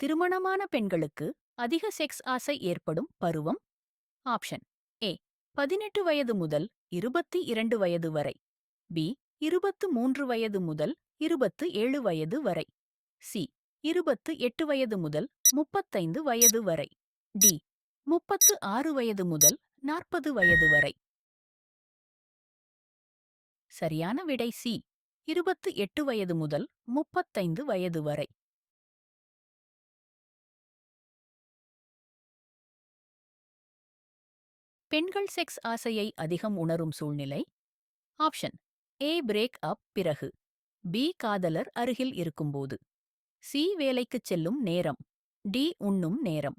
திருமணமான பெண்களுக்கு அதிக செக்ஸ் ஆசை ஏற்படும் பருவம். ஆப்ஷன். ஏ. பதினெட்டு வயது முதல் இருபத்தி இரண்டு வயது வரை. பி. இருபத்து மூன்று வயது முதல் இருபத்து ஏழு வயது வரை. சி. இருபத்து எட்டு வயது முதல் முப்பத்தைந்து வயது வரை. டி. முப்பத்து ஆறு வயது முதல் நாற்பது வயது வரை. சரியான விடை சி. இருபத்து எட்டு வயது முதல் முப்பத்தைந்து வயது வரை. பெண்கள் செக்ஸ் ஆசையை அதிகம் உணரும் சூழ்நிலை. ஆப்ஷன். ஏ பிரேக் அப் பிறகு. பி காதலர் அருகில் இருக்கும்போது. சி வேலைக்குச் செல்லும் நேரம். டி உண்ணும் நேரம்.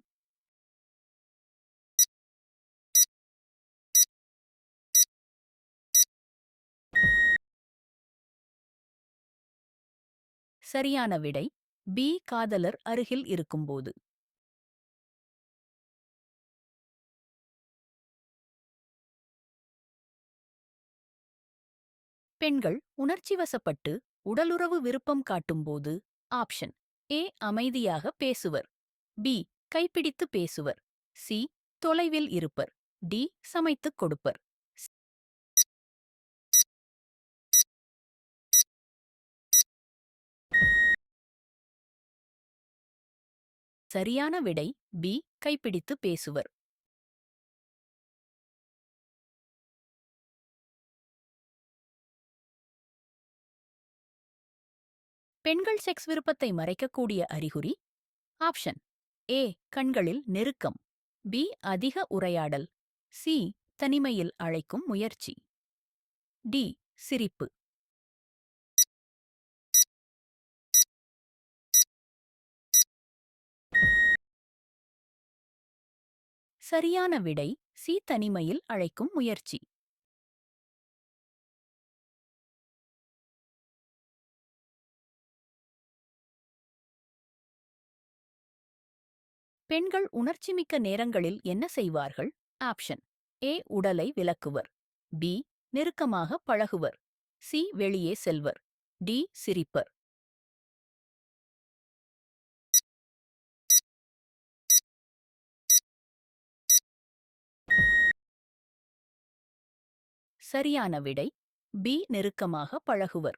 சரியான விடை. பி காதலர் அருகில் இருக்கும்போது. பெண்கள் உணர்ச்சிவசப்பட்டு உடலுறவு விருப்பம் காட்டும்போது ஆப்ஷன் ஏ அமைதியாக பேசுவர். பி கைப்பிடித்து பேசுவர். சி தொலைவில் இருப்பர். டி சமைத்துக் கொடுப்பர். சரியான விடை பி கைப்பிடித்து பேசுவர். பெண்கள் செக்ஸ் விருப்பத்தை மறைக்கக்கூடிய அறிகுறி ஆப்ஷன் ஏ கண்களில் நெருக்கம் பி அதிக உரையாடல் சி தனிமையில் அழைக்கும் முயற்சி டி சிரிப்பு. சரியான விடை சி தனிமையில் அழைக்கும் முயற்சி. பெண்கள் உணர்ச்சிமிக்க நேரங்களில் என்ன செய்வார்கள்? ஆப்ஷன். ஏ. உடலை விலக்குவர் பி. நெருக்கமாக பழகுவர். சி. வெளியே செல்வர். டி. சிரிப்பர். சரியான விடை. பி. நெருக்கமாக பழகுவர்.